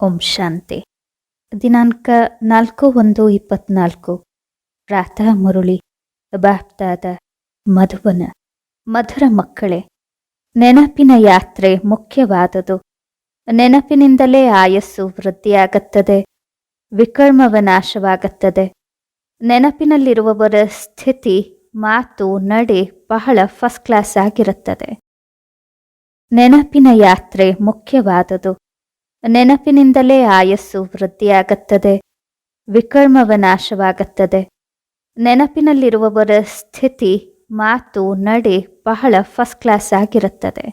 ಓಂ ಶಾಂತಿ. ದಿನಾಂಕ ನಾಲ್ಕು ಒಂದು ಇಪ್ಪತ್ನಾಲ್ಕು. ಪ್ರಾತಃ ಮುರುಳಿ, ಬಾಪ್ತಾದ ಮಧುವನ. ಮಧುರ ಮಕ್ಕಳೇ, ನೆನಪಿನ ಯಾತ್ರೆ ಮುಖ್ಯವಾದುದು. ನೆನಪಿನಿಂದಲೇ ಆಯಸ್ಸು ವೃದ್ಧಿಯಾಗುತ್ತದೆ. ವಿಕರ್ಮವ ನಾಶವಾಗುತ್ತದೆ. ನೆನಪಿನಲ್ಲಿರುವವರ ಸ್ಥಿತಿ, ಮಾತು, ನಡೆ ಬಹಳ ಫಸ್ಟ್ ಕ್ಲಾಸ್ ಆಗಿರುತ್ತದೆ. ನೆನಪಿನ ಯಾತ್ರೆ ಮುಖ್ಯವಾದುದು. ನೆನಪಿನಿಂದಲೇ ಆಯಸ್ಸು ವೃದ್ಧಿಯಾಗುತ್ತದೆ ವಿಕರ್ಮವ ನಾಶವಾಗುತ್ತದೆ ನೆನಪಿನಲ್ಲಿರುವವರ ಸ್ಥಿತಿ, ಮಾತು, ನಡೆ ಬಹಳ ಫಸ್ಟ್ ಕ್ಲಾಸ್ ಆಗಿರುತ್ತದೆ.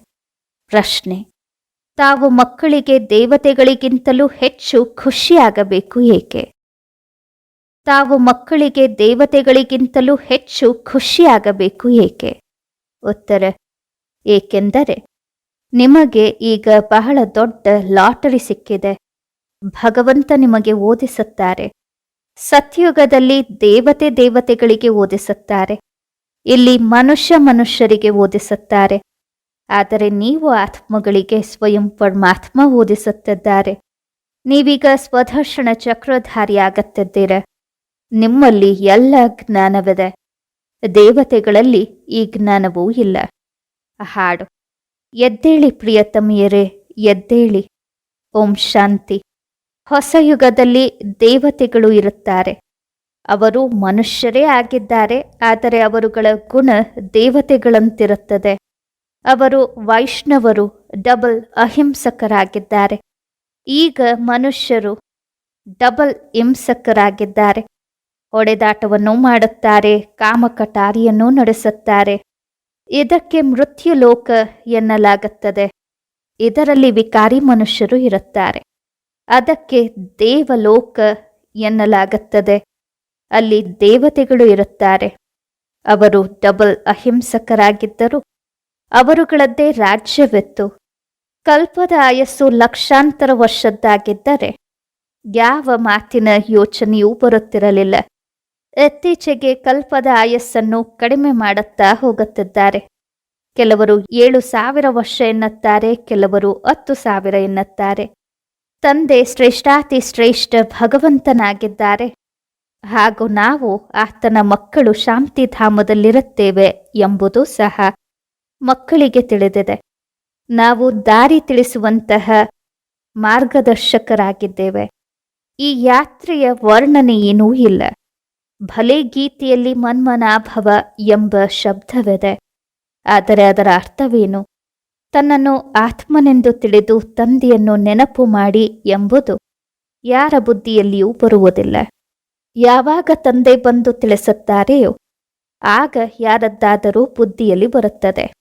ಪ್ರಶ್ನೆ, ತಾವು ಮಕ್ಕಳಿಗೆ ದೇವತೆಗಳಿಗಿಂತಲೂ ಹೆಚ್ಚು ಖುಷಿಯಾಗಬೇಕು ಏಕೆ? ತಾವು ಮಕ್ಕಳಿಗೆ ದೇವತೆಗಳಿಗಿಂತಲೂ ಹೆಚ್ಚು ಖುಷಿಯಾಗಬೇಕು ಏಕೆ? ಉತ್ತರ, ಏಕೆಂದರೆ ನಿಮಗೆ ಈಗ ಬಹಳ ದೊಡ್ಡ ಲಾಟರಿ ಸಿಕ್ಕಿದೆ. ಭಗವಂತ ನಿಮಗೆ ಓದಿಸುತ್ತಾರೆ. ಸತ್ಯುಗದಲ್ಲಿ ದೇವತೆ ದೇವತೆಗಳಿಗೆ ಓದಿಸುತ್ತಾರೆ. ಇಲ್ಲಿ ಮನುಷ್ಯ ಮನುಷ್ಯರಿಗೆ ಓದಿಸುತ್ತಾರೆ. ಆದರೆ ನೀವು ಆತ್ಮಗಳಿಗೆ ಸ್ವಯಂ ಪರಮಾತ್ಮ ಓದಿಸುತ್ತಿದ್ದಾರೆ. ನೀವೀಗ ಸ್ವದರ್ಶನ ಚಕ್ರಧಾರಿಯಾಗುತ್ತಿದ್ದೀರ? ನಿಮ್ಮಲ್ಲಿ ಎಲ್ಲ ಜ್ಞಾನವಿದೆ. ದೇವತೆಗಳಲ್ಲಿ ಈ ಜ್ಞಾನವೂ ಇಲ್ಲ. ಹಾಡು. ಎದ್ದೇಳಿ ಪ್ರಿಯತಮಿಯರೇ, ಎದ್ದೇಳಿ. ಓಂ ಶಾಂತಿ. ಹೊಸ ಯುಗದಲ್ಲಿ ದೇವತೆಗಳು ಇರುತ್ತಾರೆ. ಅವರು ಮನುಷ್ಯರೇ ಆಗಿದ್ದಾರೆ, ಆದರೆ ಅವರುಗಳ ಗುಣ ದೇವತೆಗಳಂತಿರುತ್ತದೆ. ಅವರು ವೈಷ್ಣವರು, ಡಬಲ್ ಅಹಿಂಸಕರಾಗಿದ್ದಾರೆ. ಈಗ ಮನುಷ್ಯರು ಡಬಲ್ ಹಿಂಸಕರಾಗಿದ್ದಾರೆ. ಹೊಡೆದಾಟವನ್ನು ಮಾಡುತ್ತಾರೆ, ಕಾಮಕಟಾರಿಯನ್ನು ನಡೆಸುತ್ತಾರೆ. ಇದಕ್ಕೆ ಮೃತ್ಯು ಲೋಕ ಎನ್ನಲಾಗುತ್ತದೆ. ಇದರಲ್ಲಿ ವಿಕಾರಿ ಮನುಷ್ಯರು ಇರುತ್ತಾರೆ. ಅದಕ್ಕೆ ದೇವಲೋಕ ಎನ್ನಲಾಗುತ್ತದೆ. ಅಲ್ಲಿ ದೇವತೆಗಳು ಇರುತ್ತಾರೆ. ಅವರು ಡಬಲ್ ಅಹಿಂಸಕರಾಗಿದ್ದರು ಅವರುಗಳದ್ದೇ ರಾಜ್ಯವಿತ್ತು. ಕಲ್ಪದ ಆಯಸ್ಸು ಲಕ್ಷಾಂತರ ವರ್ಷದ್ದಾಗಿದ್ದರೆ ಯಾವ ಮಾತಿನ ಯೋಚನೆಯೂ ಬರುತ್ತಿರಲಿಲ್ಲ. ಇತ್ತೀಚೆಗೆ ಕಲ್ಪದ ಆಯಸ್ಸನ್ನು ಕಡಿಮೆ ಮಾಡುತ್ತಾ ಹೋಗುತ್ತಿದ್ದಾರೆ. ಕೆಲವರು ಏಳು ಸಾವಿರ ವರ್ಷ ಎನ್ನುತ್ತಾರೆ, ಕೆಲವರು ಹತ್ತು ಸಾವಿರ ಎನ್ನುತ್ತಾರೆ. ತಂದೆ ಶ್ರೇಷ್ಠಾತಿ ಶ್ರೇಷ್ಠ ಭಗವಂತನಾಗಿದ್ದಾರೆ. ಹಾಗೂ ನಾವು ಆತನ ಮಕ್ಕಳು ಶಾಂತಿಧಾಮದಲ್ಲಿರುತ್ತೇವೆ ಎಂಬುದು ಸಹ ಮಕ್ಕಳಿಗೆ ತಿಳಿದಿದೆ. ನಾವು ದಾರಿ ತಿಳಿಸುವಂತಹ ಮಾರ್ಗದರ್ಶಕರಾಗಿದ್ದೇವೆ. ಈ ಯಾತ್ರೆಯ ವರ್ಣನೆ ಏನೂ ಇಲ್ಲ. ಭಲೆ ಗೀತೆಯಲ್ಲಿ ಮನ್ಮನಾಭವ ಎಂಬ ಶಬ್ದವಿದೆ. ಆದರೆ ಅದರ ಅರ್ಥವೇನು? ತನ್ನನ್ನು ಆತ್ಮನೆಂದು ತಿಳಿದು ತಂದೆಯನ್ನು ನೆನಪು ಮಾಡಿ ಎಂಬುದು ಯಾರ ಬುದ್ಧಿಯಲ್ಲಿಯೂ ಬರುವುದಿಲ್ಲ. ಯಾವಾಗ ತಂದೆ ಬಂದು ತಿಳಿಸುತ್ತಾರೆಯೋ ಆಗ ಯಾರದ್ದಾದರೂ ಬುದ್ಧಿಯಲ್ಲಿ ಬರುತ್ತದೆ.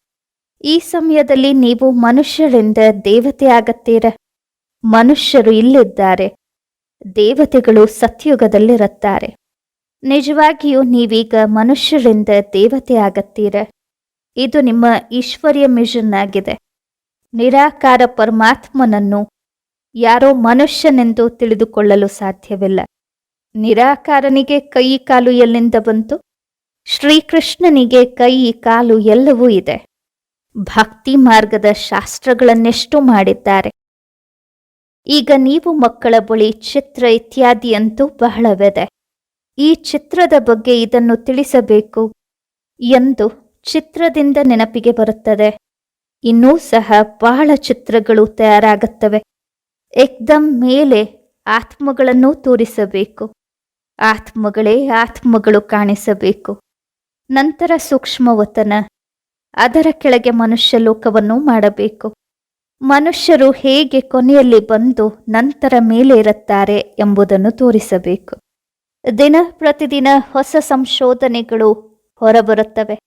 ಈ ಸಮಯದಲ್ಲಿ ನೀವು ಮನುಷ್ಯರಿಂದ ದೇವತೆ ಆಗತ್ತೀರ? ಮನುಷ್ಯರು ಇಲ್ಲಿದ್ದಾರೆ. ದೇವತೆಗಳು ಸತ್ಯುಗದಲ್ಲಿರುತ್ತಾರೆ. ನಿಜವಾಗಿಯೂ ನೀವೀಗ ಮನುಷ್ಯರಿಂದ ದೇವತೆ ಆಗತ್ತೀರ. ಇದು ನಿಮ್ಮ ಈಶ್ವರ್ಯ ಮಿಷನ್ ಆಗಿದೆ. ನಿರಾಕಾರ ಪರಮಾತ್ಮನನ್ನು ಯಾರೋ ಮನುಷ್ಯನೆಂದು ತಿಳಿದುಕೊಳ್ಳಲು ಸಾಧ್ಯವಿಲ್ಲ. ನಿರಾಕಾರನಿಗೆ ಕೈ ಕಾಲು ಎಲ್ಲಿಂದ ಬಂತು? ಶ್ರೀಕೃಷ್ಣನಿಗೆ ಕೈ ಕಾಲು ಎಲ್ಲವೂ ಇದೆ. ಭಕ್ತಿ ಮಾರ್ಗದ ಶಾಸ್ತ್ರಗಳನ್ನೆಷ್ಟು ಮಾಡಿದ್ದಾರೆ. ಈಗ ನೀವು ಮಕ್ಕಳ ಬಳಿ ಚಿತ್ರ ಇತ್ಯಾದಿಯಂತೂ ಬಹಳವಿದೆ. ಈ ಚಿತ್ರದ ಬಗ್ಗೆ ಇದನ್ನು ತಿಳಿಸಬೇಕು ಎಂದು ಚಿತ್ರದಿಂದ ನೆನಪಿಗೆ ಬರುತ್ತದೆ. ಇನ್ನೂ ಸಹ ಬಹಳ ಚಿತ್ರಗಳು ತಯಾರಾಗುತ್ತವೆ. ಎಕ್ದಮ್ ಮೇಲೆ ಆತ್ಮಗಳನ್ನು ತೋರಿಸಬೇಕು. ಆತ್ಮಗಳೇ ಆತ್ಮಗಳು ಕಾಣಿಸಬೇಕು. ನಂತರ ಸೂಕ್ಷ್ಮವತನ. ಅದರ ಕೆಳಗೆ ಮನುಷ್ಯ ಲೋಕವನ್ನು ಮಾಡಬೇಕು. ಮನುಷ್ಯರು ಹೇಗೆ ಕೊನೆಯಲ್ಲಿ ಬಂದು ನಂತರ ಮೇಲೆ ಇರುತ್ತಾರೆ ಎಂಬುದನ್ನು ತೋರಿಸಬೇಕು. ದಿನ ಪ್ರತಿದಿನ ಹೊಸ ಸಂಶೋಧನೆಗಳು ಹೊರಬರುತ್ತವೆ.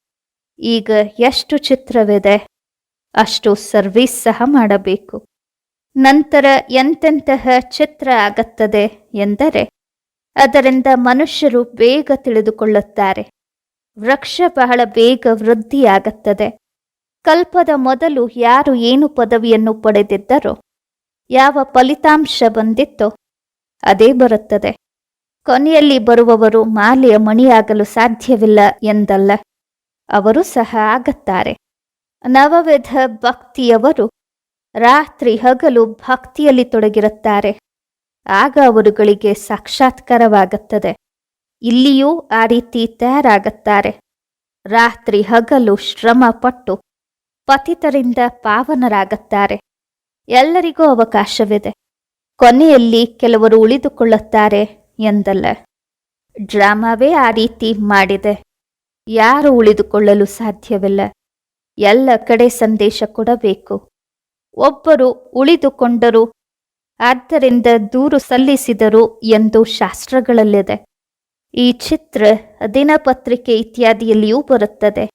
ಈಗ ಎಷ್ಟು ಚಿತ್ರವಿದೆ, ಅಷ್ಟು ಸರ್ವಿಸ್ ಸಹ ಮಾಡಬೇಕು. ನಂತರ ಎಂತೆಂತಹ ಚಿತ್ರ ಆಗುತ್ತದೆ ಎಂದರೆ, ಅದರಿಂದ ಮನುಷ್ಯರು ಬೇಗ ತಿಳಿದುಕೊಳ್ಳುತ್ತಾರೆ. ವೃಕ್ಷ ಬಹಳ ಬೇಗ ವೃದ್ಧಿಯಾಗುತ್ತದೆ. ಕಲ್ಪದ ಮೊದಲು ಯಾರು ಏನು ಪದವಿಯನ್ನು ಪಡೆದಿದ್ದರೋ, ಯಾವ ಫಲಿತಾಂಶ ಬಂದಿತ್ತೋ, ಅದೇ ಬರುತ್ತದೆ. ಕೊನೆಯಲ್ಲಿ ಬರುವವರು ಮಾಲೆಯ ಮಣಿಯಾಗಲು ಸಾಧ್ಯವಿಲ್ಲ ಎಂದಲ್ಲ. ಅವರು ಸಹ ಆಗುತ್ತಾರೆ. ನವವಿಧ ಭಕ್ತಿಯವರು ರಾತ್ರಿ ಹಗಲು ಭಕ್ತಿಯಲ್ಲಿ ತೊಡಗಿರುತ್ತಾರೆ. ಆಗ ಅವರುಗಳಿಗೆ ಸಾಕ್ಷಾತ್ಕಾರವಾಗುತ್ತದೆ. ಇಲ್ಲಿಯೂ ಆ ರೀತಿ ತಯಾರಾಗುತ್ತಾರೆ. ರಾತ್ರಿ ಹಗಲು ಶ್ರಮ ಪಟ್ಟು ಪತಿತರಿಂದ ಪಾವನರಾಗುತ್ತಾರೆ. ಎಲ್ಲರಿಗೂ ಅವಕಾಶವಿದೆ. ಕೊನೆಯಲ್ಲಿ ಕೆಲವರು ಉಳಿದುಕೊಳ್ಳುತ್ತಾರೆ. ಎಂದಲ್ಲ. ಡ್ರಾಮಾವೇ ಆ ರೀತಿ ಮಾಡಿದೆ. ಯಾರು ಉಳಿದುಕೊಳ್ಳಲು ಸಾಧ್ಯವಿಲ್ಲ. ಎಲ್ಲ ಕಡೆ ಸಂದೇಶ ಕೊಡಬೇಕು. ಒಬ್ಬರು ಉಳಿದುಕೊಂಡರು, ಆದ್ದರಿಂದ ದೂರು ಸಲ್ಲಿಸಿದರು ಎಂದು ಶಾಸ್ತ್ರಗಳಲ್ಲಿದೆ. ಈ ಚಿತ್ರ ದಿನಪತ್ರಿಕೆ ಇತ್ಯಾದಿಯಲ್ಲಿಯೂ ಬರುತ್ತದೆ.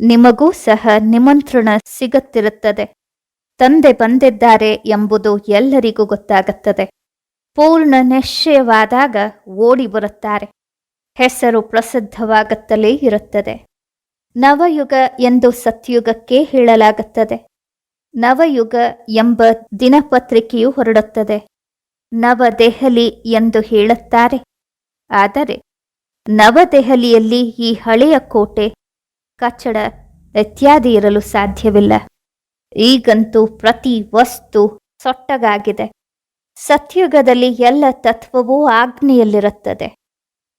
ನಿಮಗೂ ಸಹ ನಿಮಂತ್ರಣ ಸಿಗುತ್ತಿರುತ್ತದೆ. ತಂದೆ ಬಂದಿದ್ದಾರೆ ಎಂಬುದು ಎಲ್ಲರಿಗೂ ಗೊತ್ತಾಗುತ್ತದೆ. ಪೂರ್ಣ ನಿಶ್ಚಯವಾದಾಗ ಓಡಿ ಬರುತ್ತಾರೆ. ಹೆಸರು ಪ್ರಸಿದ್ಧವಾಗುತ್ತಲೇ ಇರುತ್ತದೆ. ನವಯುಗ ಎಂದು ಸತ್ಯುಗಕ್ಕೆ ಹೇಳಲಾಗುತ್ತದೆ. ನವಯುಗ ಎಂಬ ದಿನಪತ್ರಿಕೆಯು ಹೊರಡುತ್ತದೆ. ನವದೆಹಲಿ ಎಂದು ಹೇಳುತ್ತಾರೆ. ಆದರೆ ನವದೆಹಲಿಯಲ್ಲಿ ಈ ಹಳೆಯ ಕೋಟೆ ಕಚ್ಚಡ ಇತ್ಯಾದಿ ಇರಲು ಸಾಧ್ಯವಿಲ್ಲ. ಈಗಂತೂ ಪ್ರತಿ ವಸ್ತು ಸೊಟ್ಟಗಾಗಿದೆ. ಸತ್ಯುಗದಲ್ಲಿ ಎಲ್ಲ ತತ್ವವೂ ಆಗ್ನೆಯಲ್ಲಿರುತ್ತದೆ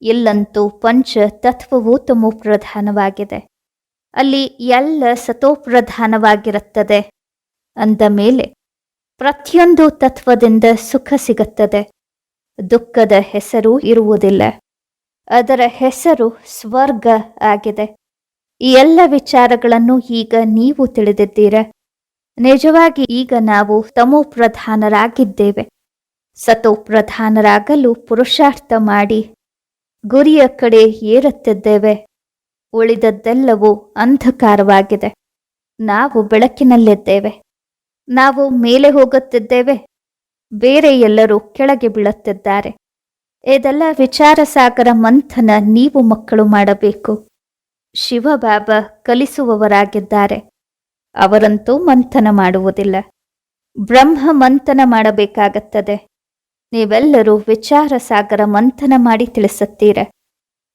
ಇಲ್ಲಂತೂ ಪಂಚ ತತ್ವವೂ ತಮೋ ಪ್ರಧಾನವಾಗಿದೆ ಅಲ್ಲಿ ಎಲ್ಲ ಸತೋಪ್ರಧಾನವಾಗಿರುತ್ತದೆ. ಅಂದ ಮೇಲೆ, ಪ್ರತಿಯೊಂದು ತತ್ವದಿಂದ ಸುಖ ಸಿಗುತ್ತದೆ. ದುಃಖದ ಹೆಸರು ಇರುವುದಿಲ್ಲ. ಅದರ ಹೆಸರು ಸ್ವರ್ಗ ಆಗಿದೆ. ಈ ಎಲ್ಲ ವಿಚಾರಗಳನ್ನು ಈಗ ನೀವು ತಿಳಿದಿದ್ದೀರ? ನಿಜವಾಗಿ ಈಗ ನಾವು ತಮೋಪ್ರಧಾನರಾಗಿದ್ದೇವೆ. ಸತೋಪ್ರಧಾನರಾಗಲು ಪುರುಷಾರ್ಥ ಮಾಡಿ. ಗುರಿಯ ಕಡೆ ಏರುತ್ತಿದ್ದೇವೆ. ಉಳಿದದ್ದೆಲ್ಲವೂ ಅಂಧಕಾರವಾಗಿದೆ. ನಾವು ಬೆಳಕಿನಲ್ಲಿದ್ದೇವೆ. ನಾವು ಮೇಲೆ ಹೋಗುತ್ತಿದ್ದೇವೆ. ಬೇರೆ ಎಲ್ಲರೂ ಕೆಳಗೆ ಬೀಳುತ್ತಿದ್ದಾರೆ. ಇದೆಲ್ಲ ವಿಚಾರಸಾಗರ ಮಂಥನ ನೀವು ಮಕ್ಕಳು ಮಾಡಬೇಕು. ಶಿವಬಾಬಾ ಕಲಿಸುವವರಾಗಿದ್ದಾರೆ. ಅವರಂತೂ ಮಂಥನ ಮಾಡುವುದಿಲ್ಲ. ಬ್ರಹ್ಮ ಮಂಥನ ಮಾಡಬೇಕಾಗುತ್ತದೆ. ನೀವೆಲ್ಲರೂ ವಿಚಾರ ಸಾಗರ ಮಂಥನ ಮಾಡಿ ತಿಳಿಸುತ್ತೀರ.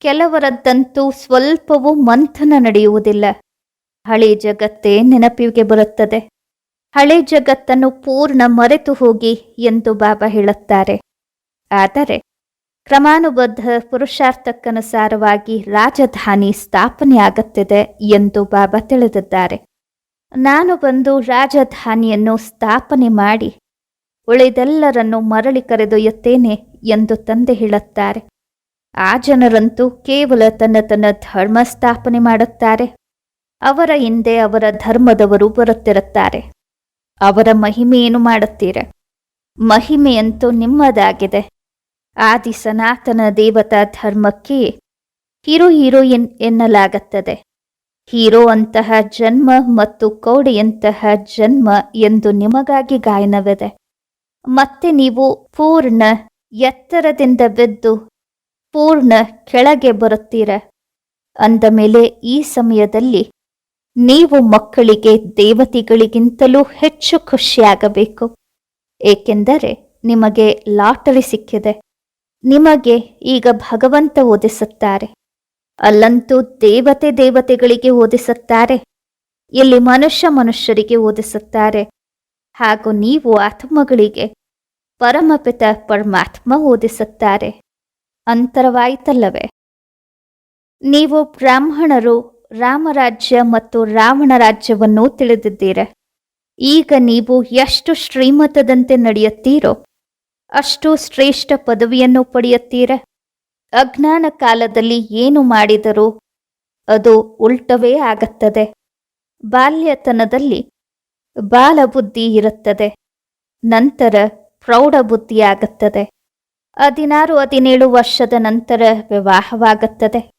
ಕೆಲವರದ್ದಂತೂ ಸ್ವಲ್ಪವೂ ಮಂಥನ ನಡೆಯುವುದಿಲ್ಲ. ಹಳೆ ಜಗತ್ತೇ ನೆನಪಿಗೆ ಬರುತ್ತದೆ. ಹಳೆ ಜಗತ್ತನ್ನು ಪೂರ್ಣ ಮರೆತು ಹೋಗಿ ಎಂದು ಬಾಬಾ ಹೇಳುತ್ತಾರೆ. ಆದರೆ ಕ್ರಮಾನುಬದ್ಧ ಪುರುಷಾರ್ಥಕ್ಕನುಸಾರವಾಗಿ ರಾಜಧಾನಿ ಸ್ಥಾಪನೆಯಾಗುತ್ತಿದೆ ಎಂದು ಬಾಬಾ ತಿಳಿದಿದ್ದಾರೆ. ನಾನು ಬಂದು ರಾಜಧಾನಿಯನ್ನು ಸ್ಥಾಪನೆ ಮಾಡಿ ಉಳಿದೆಲ್ಲರನ್ನು ಮರಳಿ ಕರೆದೊಯ್ಯುತ್ತೇನೆ ಎಂದು ತಂದೆ ಹೇಳುತ್ತಾರೆ. ಆ ಜನರಂತೂ ಕೇವಲ ತನ್ನ ತನ್ನ ಧರ್ಮ ಸ್ಥಾಪನೆ ಮಾಡುತ್ತಾರೆ. ಅವರ ಹಿಂದೆ ಅವರ ಧರ್ಮದವರು ಬರುತ್ತಿರುತ್ತಾರೆ. ಅವರ ಮಹಿಮೆಯೇನು ಮಾಡುತ್ತೀರ? ಮಹಿಮೆಯಂತೂ ನಿಮ್ಮದಾಗಿದೆ. ಆದಿ ಸನಾತನ ದೇವತಾ ಧರ್ಮಕ್ಕೆ ಹೀರೋ ಹೀರೋಯಿನ್ ಎನ್ನಲಾಗುತ್ತದೆ. ಹೀರೋ ಅಂತಹ ಜನ್ಮ ಮತ್ತು ಕೌಡಿಯಂತಹ ಜನ್ಮ ಎಂದು ನಿಮಗಾಗಿ ಗಾಯನವಿದೆ. ಮತ್ತೆ ನೀವು ಪೂರ್ಣ ಎತ್ತರದಿಂದ ಬಿದ್ದು ಪೂರ್ಣ ಕೆಳಗೆ ಬರುತ್ತೀರ? ಅಂದ ಮೇಲೆ ಈ ಸಮಯದಲ್ಲಿ ನೀವು ಮಕ್ಕಳಿಗೆ ದೇವತೆಗಳಿಗಿಂತಲೂ ಹೆಚ್ಚು ಖುಷಿಯಾಗಬೇಕು. ಏಕೆಂದರೆ ನಿಮಗೆ ಲಾಟರಿ ಸಿಕ್ಕಿದೆ. ನಿಮಗೆ ಈಗ ಭಗವಂತ ಓದಿಸುತ್ತಾರೆ. ಅಲ್ಲಂತೂ ದೇವತೆ ದೇವತೆಗಳಿಗೆ ಓದಿಸುತ್ತಾರೆ. ಇಲ್ಲಿ ಮನುಷ್ಯ ಮನುಷ್ಯರಿಗೆ ಓದಿಸುತ್ತಾರೆ. ಹಾಗೂ ನೀವು ಆತ್ಮಗಳಿಗೆ ಪರಮಪಿತ ಪರಮಾತ್ಮ ಓದಿಸುತ್ತಾರೆ. ಅಂತರವಾಯಿತಲ್ಲವೇ? ನೀವು ಬ್ರಾಹ್ಮಣರು, ರಾಮರಾಜ್ಯ ಮತ್ತು ರಾವಣ ರಾಜ್ಯವನ್ನು ತಿಳಿದಿದ್ದೀರ. ಈಗ ನೀವು ಎಷ್ಟು ಶ್ರೀಮತದಂತೆ ನಡೆಯುತ್ತೀರೋ, ಅಷ್ಟು ಶ್ರೇಷ್ಠ ಪದವಿಯನ್ನು ಪಡೆಯುತ್ತೀರ. ಅಜ್ಞಾನ ಕಾಲದಲ್ಲಿ ಏನು ಮಾಡಿದರೂ ಅದು ಉಲ್ಟವೇ ಆಗುತ್ತದೆ. ಬಾಲ್ಯತನದಲ್ಲಿ ಬಾಲಬುದ್ಧಿ ಇರುತ್ತದೆ. ನಂತರ ಪ್ರೌಢಬುದ್ಧಿಯಾಗುತ್ತದೆ. ಹದಿನಾರು, ಹದಿನೇಳು ವರ್ಷದ ನಂತರ ವಿವಾಹವಾಗುತ್ತದೆ.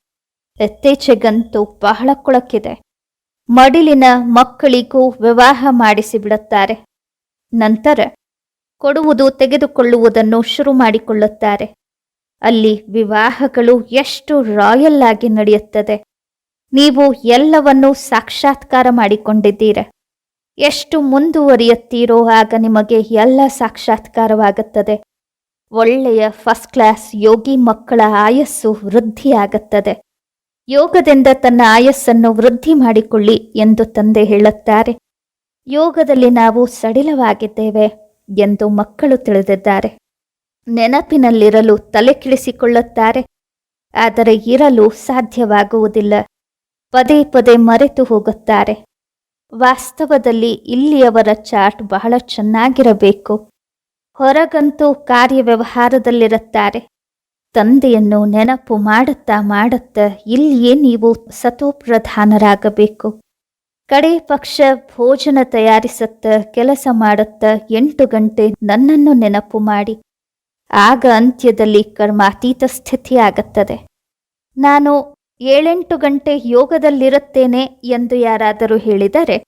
ಇತ್ತೀಚೆಗಂತೂ ಬಹಳ ಕೊಳಕಿದೆ. ಮಡಿಲಿನ ಮಕ್ಕಳಿಗೂ ವಿವಾಹ ಮಾಡಿಸಿಬಿಡುತ್ತಾರೆ ನಂತರ ಕೊಡುವುದು ತೆಗೆದುಕೊಳ್ಳುವುದನ್ನು ಶುರು ಮಾಡಿಕೊಳ್ಳುತ್ತಾರೆ. ಅಲ್ಲಿ ವಿವಾಹಗಳು ಎಷ್ಟು ರಾಯಲ್ ಆಗಿ ನಡೆಯುತ್ತದೆ. ನೀವು ಎಲ್ಲವನ್ನೂ ಸಾಕ್ಷಾತ್ಕಾರ ಮಾಡಿಕೊಂಡಿದ್ದೀರ. ಎಷ್ಟು ಮುಂದುವರಿಯುತ್ತೀರೋ ಆಗ ನಿಮಗೆ ಎಲ್ಲ ಸಾಕ್ಷಾತ್ಕಾರವಾಗುತ್ತದೆ. ಒಳ್ಳೆಯ ಫಸ್ಟ್ ಕ್ಲಾಸ್ ಯೋಗಿ ಮಕ್ಕಳ ಆಯಸ್ಸು ವೃದ್ಧಿಯಾಗುತ್ತದೆ. ಯೋಗದಿಂದ ತನ್ನ ಆಯಸ್ಸನ್ನು ವೃದ್ಧಿ ಮಾಡಿಕೊಳ್ಳಿ ಎಂದು ತಂದೆ ಹೇಳುತ್ತಾರೆ. ಯೋಗದಲ್ಲಿ ನಾವು ಸಡಿಲವಾಗಿದ್ದೇವೆ ಎಂದು ಮಕ್ಕಳು ತಿಳಿದಿದ್ದಾರೆ. ನೆನಪಿನಲ್ಲಿರಲು ತಲೆ ಕಿಳಿಸಿಕೊಳ್ಳುತ್ತಾರೆ. ಆದರೆ ಇರಲು ಸಾಧ್ಯವಾಗುವುದಿಲ್ಲ. ಪದೇ ಪದೇ ಮರೆತು ಹೋಗುತ್ತಾರೆ. ವಾಸ್ತವದಲ್ಲಿ ಇಲ್ಲಿಯವರ ಚಾರ್ಟ್ ಬಹಳ ಚೆನ್ನಾಗಿರಬೇಕು. ಹೊರಗಂತೂ ಕಾರ್ಯವ್ಯವಹಾರದಲ್ಲಿರುತ್ತಾರೆ. ತಂದೆಯನ್ನು ನೆನಪು ಮಾಡುತ್ತಾ ಮಾಡುತ್ತಾ ಇಲ್ಲಿಯೇ ನೀವು ಸತೋಪ್ರಧಾನರಾಗಬೇಕು. ಕಡೆ ಪಕ್ಷ ಭೋಜನ ತಯಾರಿಸುತ್ತ ಕೆಲಸ ಮಾಡುತ್ತ ಎಂಟು ಗಂಟೆ ನನ್ನನ್ನು ನೆನಪು ಮಾಡಿ. ಆಗ ಅಂತ್ಯದಲ್ಲಿ ಕರ್ಮಾತೀತ ಸ್ಥಿತಿಯಾಗುತ್ತದೆ. ನಾನು ಏಳೆಂಟು ಗಂಟೆ ಯೋಗದಲ್ಲಿರುತ್ತೇನೆ ಎಂದು ಯಾರಾದರೂ ಹೇಳಿದರೆ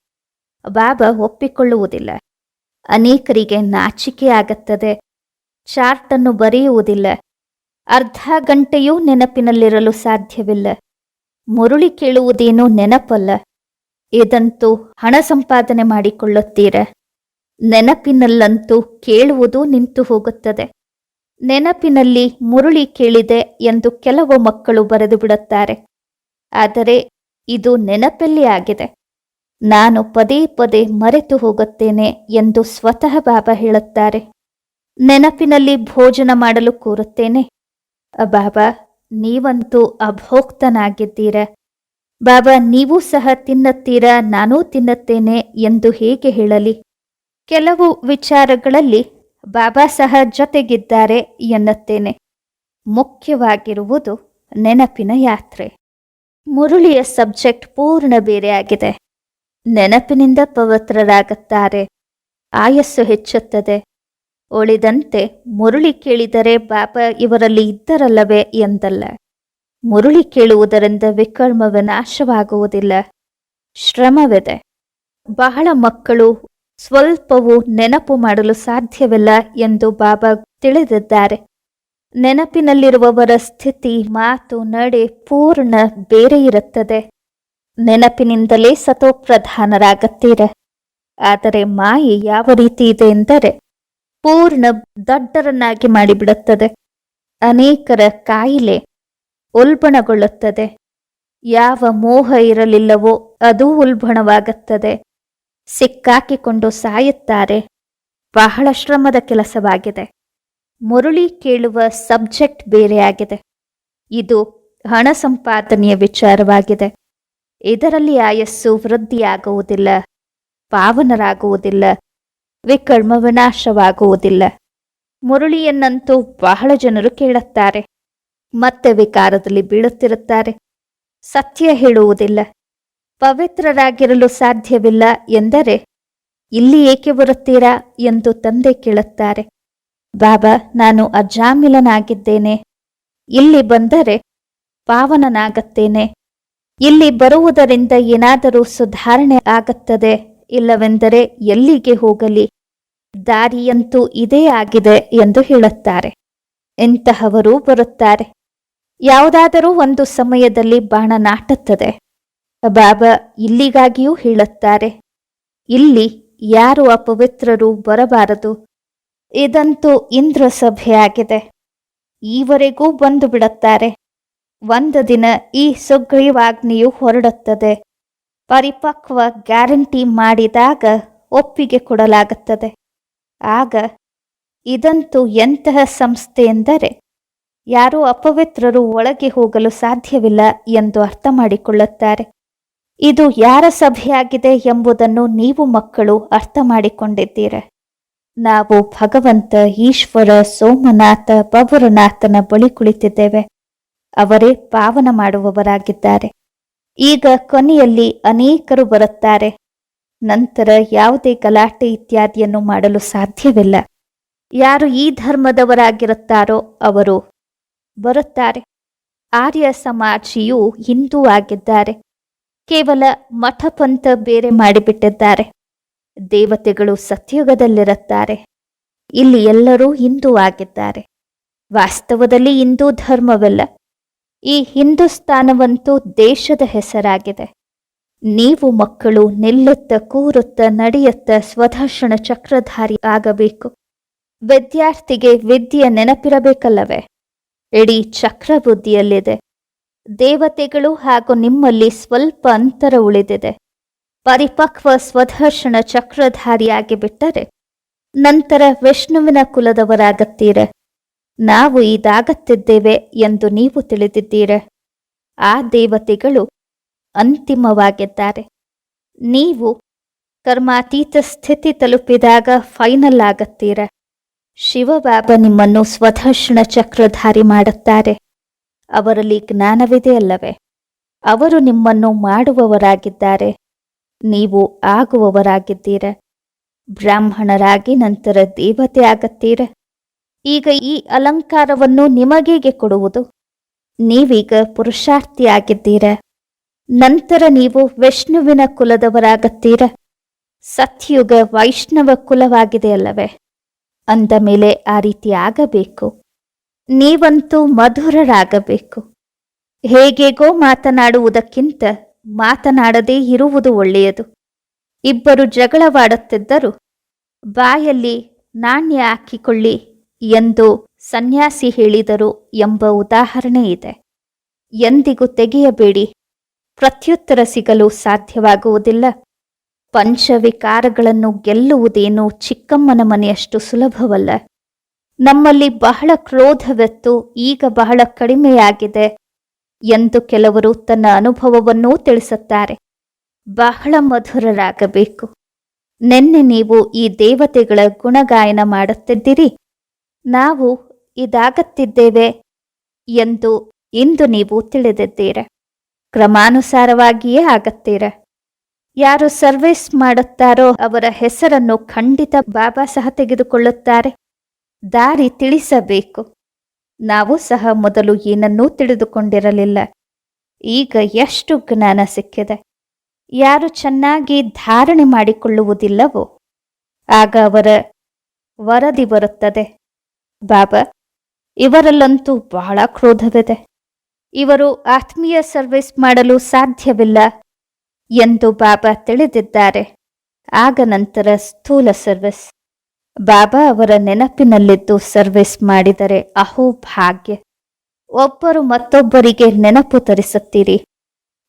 ಬಾಬಾ ಒಪ್ಪಿಕೊಳ್ಳುವುದಿಲ್ಲ. ಅನೇಕರಿಗೆ ನಾಚಿಕೆ ಆಗುತ್ತದೆ. ಚಾರ್ಟನ್ನು ಬರೆಯುವುದಿಲ್ಲ. ಅರ್ಧ ಗಂಟೆಯೂ ನೆನಪಿನಲ್ಲಿರಲು ಸಾಧ್ಯವಿಲ್ಲ. ಮುರುಳಿ ಕೇಳುವುದೇನೂ ನೆನಪಲ್ಲ. ಇದಂತೂ ಹಣ ಸಂಪಾದನೆ ಮಾಡಿಕೊಳ್ಳುತ್ತೀರ. ನೆನಪಿನಲ್ಲಂತೂ ಕೇಳುವುದು ನಿಂತು ಹೋಗುತ್ತದೆ. ನೆನಪಿನಲ್ಲಿ ಮುರುಳಿ ಕೇಳಿದೆ ಎಂದು ಕೆಲವು ಮಕ್ಕಳು ಬರೆದು ಬಿಡುತ್ತಾರೆ ಆದರೆ ಇದು ನೆನಪಲ್ಲಿ ಆಗಿದೆ. ನಾನು ಪದೇ ಪದೇ ಮರೆತು ಹೋಗುತ್ತೇನೆ ಎಂದು ಸ್ವತಃ ಬಾಬಾ ಹೇಳುತ್ತಾರೆ. ನೆನಪಿನಲ್ಲಿ ಭೋಜನ ಮಾಡಲು ಕೂರುತ್ತೇನೆ. ಬಾಬಾ, ನೀವಂತೂ ಅಭೋಕ್ತನಾಗಿದ್ದೀರ? ಬಾಬಾ, ನೀವು ಸಹ ತಿನ್ನುತ್ತೀರಾ? ನಾನೂ ತಿನ್ನುತ್ತೇನೆ ಎಂದು ಹೇಗೆ ಹೇಳಲಿ? ಕೆಲವು ವಿಚಾರಗಳಲ್ಲಿ ಬಾಬಾ ಸಹ ಜೊತೆಗಿದ್ದಾರೆ ಎನ್ನುತ್ತೇನೆ. ಮುಖ್ಯವಾಗಿರುವುದು ನೆನಪಿನ ಯಾತ್ರೆ. ಮುರುಳಿಯ ಸಬ್ಜೆಕ್ಟ್ ಪೂರ್ಣ ಬೇರೆಯಾಗಿದೆ. ನೆನಪಿನಿಂದ ಪವಿತ್ರರಾಗುತ್ತಾರೆ. ಆಯಸ್ಸು ಹೆಚ್ಚುತ್ತದೆ. ಉಳಿದಂತೆ ಮುರುಳಿ ಕೇಳಿದರೆ ಬಾಬಾ ಇವರಲ್ಲಿ ಇದ್ದರಲ್ಲವೇ ಎಂದಲ್ಲ. ಮುರುಳಿ ಕೇಳುವುದರಿಂದ ವಿಕರ್ಮವ ನಾಶವಾಗುವುದಿಲ್ಲ. ಶ್ರಮವಿದೆ. ಬಹಳ ಮಕ್ಕಳು ಸ್ವಲ್ಪವೂ ನೆನಪು ಮಾಡಲು ಸಾಧ್ಯವಿಲ್ಲ ಎಂದು ಬಾಬಾ ತಿಳಿದಿದ್ದಾರೆ. ನೆನಪಿನಲ್ಲಿರುವವರ ಸ್ಥಿತಿ, ಮಾತು, ನಡೆ ಪೂರ್ಣ ಬೇರೆ ಇರುತ್ತದೆ ನೆನಪಿನಿಂದಲೇ ಸತೋಪ್ರಧಾನರಾಗತ್ತೀರ. ಆದರೆ ಮಾಯೆ ಯಾವ ರೀತಿ ಇದೆ ಎಂದರೆ, ಪೂರ್ಣ ದಡ್ಡರನ್ನಾಗಿ ಮಾಡಿಬಿಡುತ್ತದೆ. ಅನೇಕರ ಕಾಯಿಲೆ ಉಲ್ಬಣಗೊಳ್ಳುತ್ತದೆ. ಯಾವ ಮೋಹ ಇರಲಿಲ್ಲವೋ ಅದೂ ಉಲ್ಬಣವಾಗುತ್ತದೆ. ಸಿಕ್ಕಾಕಿಕೊಂಡು ಸಾಯುತ್ತಾರೆ. ಬಹಳ ಶ್ರಮದ ಕೆಲಸವಾಗಿದೆ. ಮುರುಳಿ ಕೇಳುವ ಸಬ್ಜೆಕ್ಟ್ ಬೇರೆಯಾಗಿದೆ. ಇದು ಹಣ ಸಂಪಾದನೆಯ ವಿಚಾರವಾಗಿದೆ. ಇದರಲ್ಲಿ ಆಯಸ್ಸು ವೃದ್ಧಿಯಾಗುವುದಿಲ್ಲ, ಪಾವನರಾಗುವುದಿಲ್ಲ ವಿಕರ್ಮ ವಿನಾಶವಾಗುವುದಿಲ್ಲ ಮುರುಳಿಯನ್ನಂತೂ ಬಹಳ ಜನರು ಕೇಳುತ್ತಾರೆ. ಮತ್ತೆ ವಿಕಾರದಲ್ಲಿ ಬೀಳುತ್ತಿರುತ್ತಾರೆ. ಸತ್ಯ ಹೇಳುವುದಿಲ್ಲ. ಪವಿತ್ರರಾಗಿರಲು ಸಾಧ್ಯವಿಲ್ಲ ಎಂದರೆ ಇಲ್ಲಿ ಏಕೆ ಬರುತ್ತೀರಾ ಎಂದು ತಂದೆ ಕೇಳುತ್ತಾರೆ. ಬಾಬಾ, ನಾನು ಅಜಾಮಿಲನಾಗಿದ್ದೇನೆ. ಇಲ್ಲಿ ಬಂದರೆ ಪಾವನನಾಗತ್ತೇನೆ. ಇಲ್ಲಿ ಬರುವುದರಿಂದ ಏನಾದರೂ ಸುಧಾರಣೆ ಆಗುತ್ತದೆ, ಇಲ್ಲವೆಂದರೆ ಎಲ್ಲಿಗೆ ಹೋಗಲಿ. ದಾರಿಯಂತೂ ಇದೇ ಆಗಿದೆ ಎಂದು ಹೇಳುತ್ತಾರೆ. ಇಂತಹವರು ಬರುತ್ತಾರೆ. ಯಾವುದಾದರೂ ಒಂದು ಸಮಯದಲ್ಲಿ ಬಾಣ ನಾಟುತ್ತದೆ. ಬಾಬಾ ಇಲ್ಲಿಗಾಗಿಯೂ ಹೇಳುತ್ತಾರೆ, ಇಲ್ಲಿ ಯಾರು ಅಪವಿತ್ರರು ಬರಬಾರದು. ಇದಂತೂ ಇಂದ್ರ ಸಭೆಯಾಗಿದೆ ಈವರೆಗೂ ಬಂದು ಬಿಡುತ್ತಾರೆ. ಒಂದು ದಿನ ಈ ಸುಗ್ರೀವಾಜ್ಞೆಯು ಹೊರಡುತ್ತದೆ. ಪರಿಪಕ್ವ ಗ್ಯಾರಂಟಿ ಮಾಡಿದಾಗ ಒಪ್ಪಿಗೆ ಕೊಡಲಾಗುತ್ತದೆ. ಆಗ ಇದಂತೂ ಎಂತಹ ಸಂಸ್ಥೆ ಎಂದರೆ, ಯಾರೂ ಅಪವಿತ್ರರು ಒಳಗೆ ಹೋಗಲು ಸಾಧ್ಯವಿಲ್ಲ ಎಂದು ಅರ್ಥ ಮಾಡಿಕೊಳ್ಳುತ್ತಾರೆ ಇದು ಯಾರ ಸಭೆಯಾಗಿದೆ ಎಂಬುದನ್ನು ನೀವು ಮಕ್ಕಳು ಅರ್ಥ ಮಾಡಿಕೊಂಡಿದ್ದೀರ. ನಾವು ಭಗವಂತ, ಈಶ್ವರ, ಸೋಮನಾಥ, ಬಬುರನಾಥನ ಬಳಿ ಕುಳಿತಿದ್ದೇವೆ. ಅವರೇ ಪಾವನ ಮಾಡುವವರಾಗಿದ್ದಾರೆ. ಈಗ ಕೊನೆಯಲ್ಲಿ ಅನೇಕರು ಬರುತ್ತಾರೆ. ನಂತರ ಯಾವುದೇ ಗಲಾಟೆ ಇತ್ಯಾದಿಯನ್ನು ಮಾಡಲು ಸಾಧ್ಯವಿಲ್ಲ. ಯಾರು ಈ ಧರ್ಮದವರಾಗಿರುತ್ತಾರೋ ಅವರು ಬರುತ್ತಾರೆ. ಆರ್ಯ ಸಮಾಜಿಯು ಹಿಂದೂ ಆಗಿದ್ದಾರೆ. ಕೇವಲ ಮಠಪಂಥ ಬೇರೆ ಮಾಡಿಬಿಟ್ಟಿದ್ದಾರೆ. ದೇವತೆಗಳು ಸತ್ಯುಗದಲ್ಲಿರುತ್ತಾರೆ. ಇಲ್ಲಿ ಎಲ್ಲರೂ ಹಿಂದೂ ಆಗಿದ್ದಾರೆ. ವಾಸ್ತವದಲ್ಲಿ ಹಿಂದೂ ಧರ್ಮವಲ್ಲ. ಈ ಹಿಂದೂಸ್ತಾನವಂತೂ ದೇಶದ ಹೆಸರಾಗಿದೆ. ನೀವು ಮಕ್ಕಳು ನಿಲ್ಲುತ್ತ ಕೂರುತ್ತ ನಡೆಯುತ್ತ ಸ್ವದರ್ಶನ ಚಕ್ರಧಾರಿ ಆಗಬೇಕು. ವಿದ್ಯಾರ್ಥಿಗೆ ವಿದ್ಯೆ ನೆನಪಿರಬೇಕಲ್ಲವೇ? ಇಡೀ ಚಕ್ರ ಬುದ್ಧಿಯಲ್ಲಿದೆ ದೇವತೆಗಳು ಹಾಗೂ ನಿಮ್ಮಲ್ಲಿ ಸ್ವಲ್ಪ ಅಂತರ ಉಳಿದಿದೆ. ಪರಿಪಕ್ವ ಸ್ವದರ್ಶನ ಚಕ್ರಧಾರಿಯಾಗಿ ಬಿಟ್ಟರೆ ನಂತರ ವಿಷ್ಣುವಿನ ಕುಲದವರಾಗತ್ತೀರ. ನಾವು ಇದಾಗತ್ತಿದ್ದೇವೆ ಎಂದು ನೀವು ತಿಳಿದಿದ್ದೀರೆ. ಆ ದೇವತೆಗಳು ಅಂತಿಮವಾಗಿದ್ದಾರೆ. ನೀವು ಕರ್ಮಾತೀತ ಸ್ಥಿತಿ ತಲುಪಿದಾಗ ಫೈನಲ್ ಆಗತ್ತೀರ. ಶಿವಬಾಬ ನಿಮ್ಮನ್ನು ಸ್ವದರ್ಶನ ಚಕ್ರಧಾರಿ ಮಾಡುತ್ತಾರೆ. ಅವರಲ್ಲಿ ಜ್ಞಾನವಿದೆಯಲ್ಲವೇ ಅವರು ನಿಮ್ಮನ್ನು ಮಾಡುವವರಾಗಿದ್ದಾರೆ. ನೀವು ಆಗುವವರಾಗಿದ್ದೀರ. ಬ್ರಾಹ್ಮಣರಾಗಿ ನಂತರ ದೇವತೆ ಆಗತ್ತೀರ? ಈಗ ಈ ಅಲಂಕಾರವನ್ನು ನಿಮಗೇಗೆ ಕೊಡುವುದು? ನೀವೀಗ ಪುರುಷಾರ್ಥಿಯಾಗಿದ್ದೀರ. ನಂತರ ನೀವು ವಿಷ್ಣುವಿನ ಕುಲದವರಾಗತ್ತೀರ. ಸತ್ಯುಗ ವೈಷ್ಣವ ಕುಲವಾಗಿದೆಯಲ್ಲವೇ ಅಂದ ಮೇಲೆ ಆ ರೀತಿ ಆಗಬೇಕು. ನೀವಂತೂ ಮಧುರರಾಗಬೇಕು. ಹೇಗೆಗೋ ಮಾತನಾಡುವುದಕ್ಕಿಂತ ಮಾತನಾಡದೇ ಇರುವುದು ಒಳ್ಳೆಯದು. ಇಬ್ಬರು ಜಗಳವಾಡುತ್ತಿದ್ದರು ಬಾಯಲ್ಲಿ ನಾಣ್ಯ ಹಾಕಿಕೊಳ್ಳಿ ಎಂದು ಸನ್ಯಾಸಿ ಹೇಳಿದರು ಎಂಬ ಉದಾಹರಣೆ ಇದೆ. ಎಂದಿಗೂ ತೆಗೆಯಬೇಡಿ. ಪ್ರತ್ಯುತ್ತರ ಸಿಗಲು ಸಾಧ್ಯವಾಗುವುದಿಲ್ಲ. ಪಂಚವಿಕಾರಗಳನ್ನು ಗೆಲ್ಲುವುದೇನು ಚಿಕ್ಕಮ್ಮನ ಮನೆಯಷ್ಟು ಸುಲಭವಲ್ಲ. ನಮ್ಮಲ್ಲಿ ಬಹಳ ಕ್ರೋಧವೆತ್ತು, ಈಗ ಬಹಳ ಕಡಿಮೆಯಾಗಿದೆ ಎಂದು ಕೆಲವರು ತನ್ನ ಅನುಭವವನ್ನೂ ತಿಳಿಸುತ್ತಾರೆ. ಬಹಳ ಮಧುರರಾಗಬೇಕು. ನಿನ್ನೆ ನೀವು ಈ ದೇವತೆಗಳ ಗುಣಗಾಯನ ಮಾಡುತ್ತಿದ್ದೀರಿ. ನಾವು ಇದಾಗತ್ತಿದ್ದೇವೆ ಎಂದು ಇಂದು ನೀವು ತಿಳಿದಿದ್ದೀರ? ಕ್ರಮಾನುಸಾರವಾಗಿಯೇ ಆಗತ್ತೀರ? ಯಾರು ಸರ್ವಿಸ್ ಮಾಡುತ್ತಾರೋ ಅವರ ಹೆಸರನ್ನು ಖಂಡಿತ ಬಾಬಾ ಸಹ ತೆಗೆದುಕೊಳ್ಳುತ್ತಾರೆ. ದಾರಿ ತಿಳಿಸಬೇಕು. ನಾವು ಸಹ ಮೊದಲು ಏನನ್ನೂ ತಿಳಿದುಕೊಂಡಿರಲಿಲ್ಲ. ಈಗ ಎಷ್ಟು ಜ್ಞಾನ ಸಿಕ್ಕಿದೆ. ಯಾರು ಚೆನ್ನಾಗಿ ಧಾರಣೆ ಮಾಡಿಕೊಳ್ಳುವುದಿಲ್ಲವೋ, ಆಗ ಅವರ ವರದಿ ಬರುತ್ತದೆ. ಬಾಬಾ, ಇವರಲ್ಲಂತೂ ಬಹಳ ಕ್ರೋಧವಿದೆ. ಇವರು ಆತ್ಮೀಯ ಸರ್ವಿಸ್ ಮಾಡಲು ಸಾಧ್ಯವಿಲ್ಲ ಎಂದು ಬಾಬಾ ತಿಳಿದಿದ್ದಾರೆ. ಆಗ ನಂತರ ಸ್ಥೂಲ ಸರ್ವಿಸ್. ಬಾಬಾ ಅವರ ನೆನಪಿನಲ್ಲಿದ್ದು ಸರ್ವಿಸ್ ಮಾಡಿದರೆ ಅಹೋ ಭಾಗ್ಯ ಒಬ್ಬರು ಮತ್ತೊಬ್ಬರಿಗೆ ನೆನಪು ತರಿಸುತ್ತೀರಿ.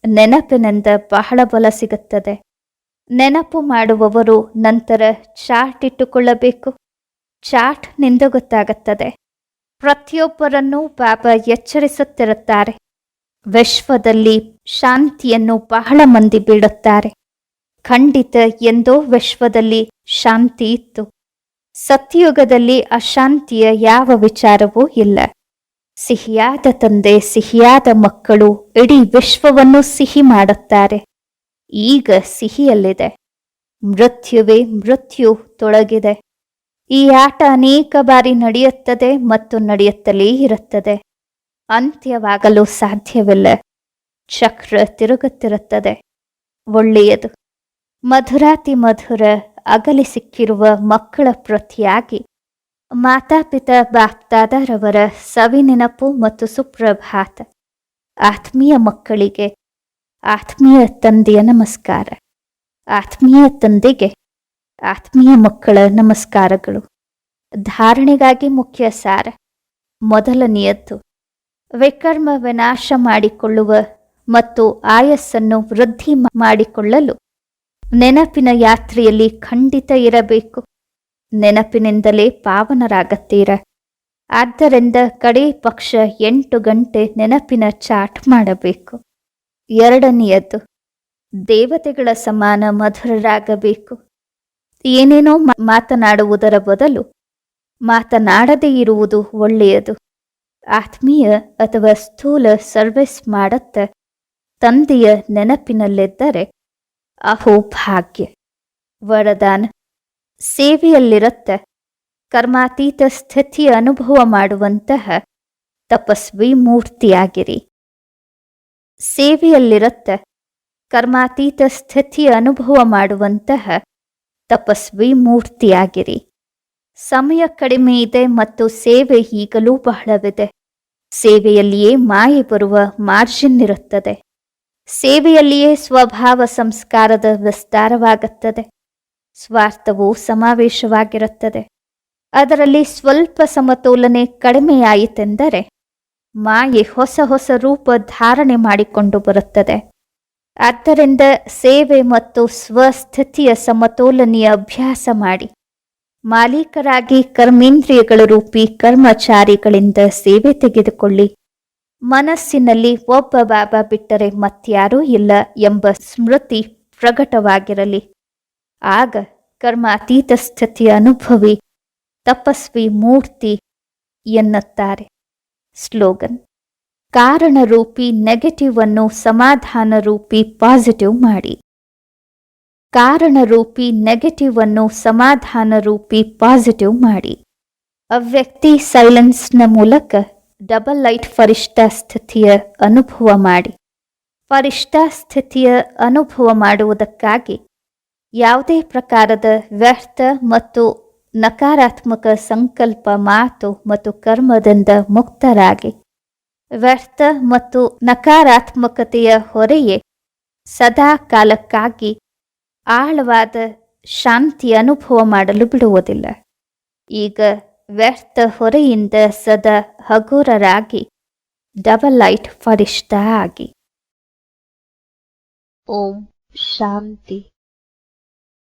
ನೆನಪಿನಿಂದ ಬಹಳ ಬಲ ಸಿಗುತ್ತದೆ. ನೆನಪು ಮಾಡುವವರು ನಂತರ ಚಾಟ್ ಇಟ್ಟುಕೊಳ್ಳಬೇಕು. ಚಾಟ್ನಿಂದ ಗೊತ್ತಾಗುತ್ತದೆ. ಪ್ರತಿಯೊಬ್ಬರನ್ನೂ ಬಾಬಾ ಎಚ್ಚರಿಸುತ್ತಿರುತ್ತಾರೆ. ವಿಶ್ವದಲ್ಲಿ ಶಾಂತಿಯನ್ನು ಬಹಳ ಮಂದಿ ಬಿಡುತ್ತಾರೆ ಖಂಡಿತ ಎಂದೋ ವಿಶ್ವದಲ್ಲಿ ಶಾಂತಿ ಇತ್ತು. ಸತ್ಯಯುಗದಲ್ಲಿ ಅಶಾಂತಿಯ ಯಾವ ವಿಚಾರವೂ ಇಲ್ಲ. ಸಿಹಿಯಾದ ತಂದೆ, ಸಿಹಿಯಾದ ಮಕ್ಕಳು ಇಡೀ ವಿಶ್ವವನ್ನು ಸಿಹಿ ಮಾಡುತ್ತಾರೆ. ಈಗ ಸಿಹಿಯಲ್ಲಿದೆ. ಮೃತ್ಯುವೇ ಮೃತ್ಯು ತೊಳಗಿದೆ. ಈ ಆಟ ಅನೇಕ ಬಾರಿ ನಡೆಯುತ್ತದೆ ಮತ್ತು ನಡೆಯುತ್ತಲೇ ಇರುತ್ತದೆ. ಅಂತ್ಯವಾಗಲು ಸಾಧ್ಯವಿಲ್ಲ. ಚಕ್ರ ತಿರುಗುತ್ತಿರುತ್ತದೆ. ಒಳ್ಳೆಯದು. ಮಧುರಾತಿ ಮಧುರ ಅಗಲಿ ಸಿಕ್ಕಿರುವ ಮಕ್ಕಳ ಪ್ರತಿಯಾಗಿ ಮಾತಾಪಿತ ಬಾಪ್ತಾದರವರ ಸವಿನೆನಪು ಮತ್ತು ಸುಪ್ರಭಾತ. ಆತ್ಮೀಯ ಮಕ್ಕಳಿಗೆ ಆತ್ಮೀಯ ತಂದೆಯ ನಮಸ್ಕಾರ. ಆತ್ಮೀಯ ತಂದೆಗೆ ಆತ್ಮೀಯ ಮಕ್ಕಳ ನಮಸ್ಕಾರಗಳು. ಧಾರಣೆಗಾಗಿ ಮುಖ್ಯ ಸಾರ. ಮೊದಲನೆಯದ್ದು, ವಿಕರ್ಮ ವಿನಾಶ ಮಾಡಿಕೊಳ್ಳುವ ಮತ್ತು ಆಯಸ್ಸನ್ನು ವೃದ್ಧಿ ಮಾಡಿಕೊಳ್ಳಲು ನೆನಪಿನ ಯಾತ್ರೆಯಲ್ಲಿ ಖಂಡಿತ ಇರಬೇಕು. ನೆನಪಿನಿಂದಲೇ ಪಾವನರಾಗತ್ತೀರ. ಆದ್ದರಿಂದ ಕಡೇ ಪಕ್ಷ ಎಂಟು ಗಂಟೆ ನೆನಪಿನ ಚಾಟ್ ಮಾಡಬೇಕು. ಎರಡನೆಯದು, ದೇವತೆಗಳ ಸಮಾನ ಮಧುರರಾಗಬೇಕು. ಏನೇನೋ ಮಾತನಾಡುವುದರ ಬದಲು ಮಾತನಾಡದೇ ಇರುವುದು ಒಳ್ಳೆಯದು. ಆತ್ಮೀಯ ಅಥವಾ ಸ್ಥೂಲ ಸರ್ವಿಸ್ ಮಾಡುತ್ತ ತಂದೆಯ ನೆನಪಿನಲ್ಲಿದ್ದರೆ ಅಹೋ ಭಾಗ್ಯ ವರದಾನ, ಸೇವೆಯಲ್ಲಿರುತ್ತೆ, ಕರ್ಮಾತೀತ ಸ್ಥಿತಿಯ ಅನುಭವ ಮಾಡುವಂತಹ ತಪಸ್ವಿ ಮೂರ್ತಿಯಾಗಿರಿ. ಸೇವೆಯಲ್ಲಿರುತ್ತೆ, ಕರ್ಮಾತೀತ ಸ್ಥಿತಿಯ ಅನುಭವ ಮಾಡುವಂತಹ ತಪಸ್ವಿ ಮೂರ್ತಿಯಾಗಿರಿ. ಸಮಯ ಕಡಿಮೆ ಇದೆ ಮತ್ತು ಸೇವೆ ಈಗಲೂ ಬಹಳವಿದೆ. ಸೇವೆಯಲ್ಲಿಯೇ ಮಾಯೆ ಬರುವ ಮಾರ್ಜಿನ್ ಇರುತ್ತದೆ. ಸೇವೆಯಲ್ಲಿಯೇ ಸ್ವಭಾವ ಸಂಸ್ಕಾರದ ವಿಸ್ತಾರವಾಗುತ್ತದೆ. ಸ್ವಾರ್ಥವು ಸಮಾವೇಶವಾಗಿರುತ್ತದೆ. ಅದರಲ್ಲಿ ಸ್ವಲ್ಪ ಸಮತೋಲನೆ ಕಡಿಮೆಯಾಯಿತೆಂದರೆ, ಮಾಯೆ ಹೊಸ ಹೊಸ ರೂಪ ಧಾರಣೆ ಮಾಡಿಕೊಂಡು ಬರುತ್ತದೆ. ಆದ್ದರಿಂದ ಸೇವೆ ಮತ್ತು ಸ್ವಸ್ಥಿತಿಯ ಸಮತೋಲನೆಯ ಅಭ್ಯಾಸ ಮಾಡಿ. ಮಾಲೀಕರಾಗಿ ಕರ್ಮೇಂದ್ರಿಯಗಳ ರೂಪಿ ಕರ್ಮಚಾರಿಗಳಿಂದ ಸೇವೆ ತೆಗೆದುಕೊಳ್ಳಿ. ಮನಸ್ಸಿನಲ್ಲಿ ಒಬ್ಬ ಬಾಬಾ ಬಿಟ್ಟರೆ ಮತ್ಯಾರೂ ಇಲ್ಲ ಎಂಬ ಸ್ಮೃತಿ ಪ್ರಕಟವಾಗಿರಲಿ. ಆಗ ಕರ್ಮಾತೀತ ಸ್ಥಿತಿಯ ಅನುಭವಿ ತಪಸ್ವಿ ಮೂರ್ತಿ ಎನ್ನುತ್ತಾರೆ. ಸ್ಲೋಗನ್, ಕಾರಣರೂಪಿ ನೆಗೆಟಿವ್ ಅನ್ನು ಸಮಾಧಾನ ರೂಪಿ ಪಾಸಿಟಿವ್ ಮಾಡಿ. ಕಾರಣರೂಪಿ ನೆಗೆಟಿವ್ ಅನ್ನು ಸಮಾಧಾನ ರೂಪಿ ಪಾಸಿಟಿವ್ ಮಾಡಿ. ಅವ್ಯಕ್ತಿ ಸೈಲೆನ್ಸ್ನ ಮೂಲಕ ಡಬಲ್ ಲೈಟ್ ಫರಿಷ್ಠ ಸ್ಥಿತಿಯ ಅನುಭವ ಮಾಡಿ ಫರಿಷ್ಠ ಸ್ಥಿತಿಯ ಅನುಭವ ಮಾಡುವುದಕ್ಕಾಗಿ ಯಾವುದೇ ಪ್ರಕಾರದ ವ್ಯರ್ಥ ಮತ್ತು ನಕಾರಾತ್ಮಕ ಸಂಕಲ್ಪ ಮಾತು ಮತ್ತು ಕರ್ಮದಿಂದ ಮುಕ್ತರಾಗಿ ವ್ಯರ್ಥ ಮತ್ತು ನಕಾರಾತ್ಮಕತೆಯ ಹೊರೆಯೇ ಸದಾ ಕಾಲಕ್ಕಾಗಿ ಆಳವಾದ ಶಾಂತಿ ಅನುಭವ ಮಾಡಲು ಬಿಡುವುದಿಲ್ಲ ಈಗ ವ್ಯರ್ಥ ಹೊರೆಯಿಂದ ಸದಾ ಹಗುರರಾಗಿ ಡಬಲ್ ಲೈಟ್ ಫರಿಷ್ಠ ಆಗಿ. ಓಂ ಶಾಂತಿ.